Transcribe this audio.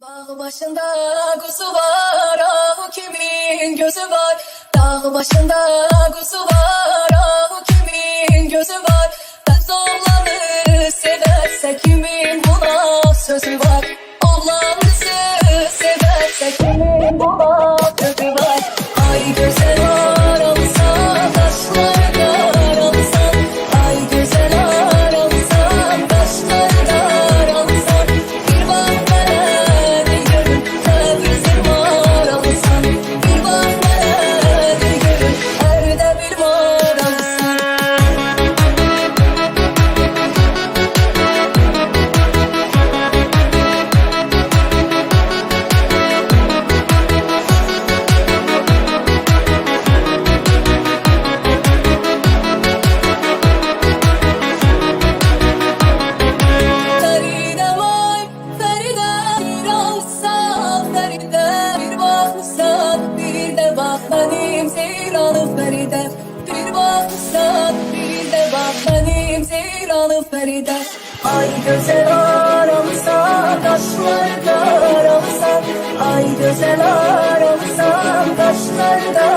Dağ başında kuzu var, ah kimin gözü var? Dağ başında kuzu var, ah kimin gözü var? Ben oğlanı severse kimin buna sözü var? Oğlanı severse kimin zeyralı Feride. Ay güzel aramsa taşlarda aramsa Ay güzel aramsa taşlarda